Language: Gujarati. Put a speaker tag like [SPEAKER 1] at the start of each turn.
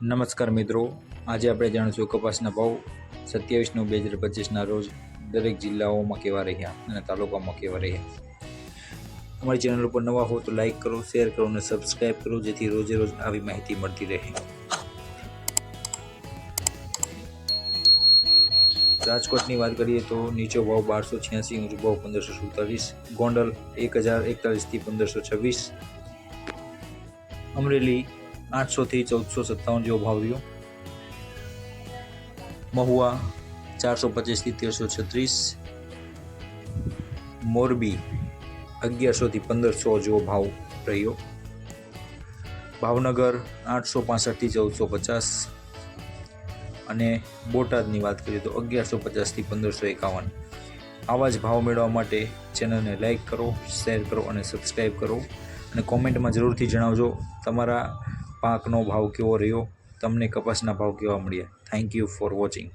[SPEAKER 1] નમસ્કાર મિત્રો. આજે આપણે જાણીશું કપાસના ભાવ. સત્યાવીસ નવ બે હજાર પચીસના રોજ દરેક જિલ્લાઓમાં કેવા રહ્યા અને તાલુકામાં કેવા રહ્યા. અમારી ચેનલ ઉપર નવા હો તો લાઈક કરો, શેર કરો અને સબસ્ક્રાઈબ કરો જેથી રોજે રોજ આવી માહિતી મળતી રહે. રાજકોટની વાત કરીએ તો નીચો ભાવ બારસો છ્યાસી, ઊંચો ભાવ પંદરસો સુડતાલીસ, ગોંડલ એક હજાર એકતાલીસથી પંદરસો છવ્વીસ. અમરેલી આઠસોથી ચૌદસો સત્તાવન જેવો ભાવ રહ્યો. મહુવા ચારસો પચીસથી તેરસો છત્રીસ. મોરબી અગિયારસોથી પંદરસો જેવો ભાવ રહ્યો. ભાવનગર આઠસો પાસઠથી ચૌદસો પચાસ. અને બોટાદની વાત કરીએ તો અગિયારસો પચાસથી પંદરસો એકાવન. આવા જ ભાવ મેળવવા માટે ચેનલને લાઈક કરો, શેર કરો અને સબસ્ક્રાઈબ કરો. અને કોમેન્ટમાં જરૂરથી જણાવજો. તમારા પાકનો ભાવ કેવો રહ્યો? તમને કપાસના ભાવ કેવા મળ્યા? Thank you for watching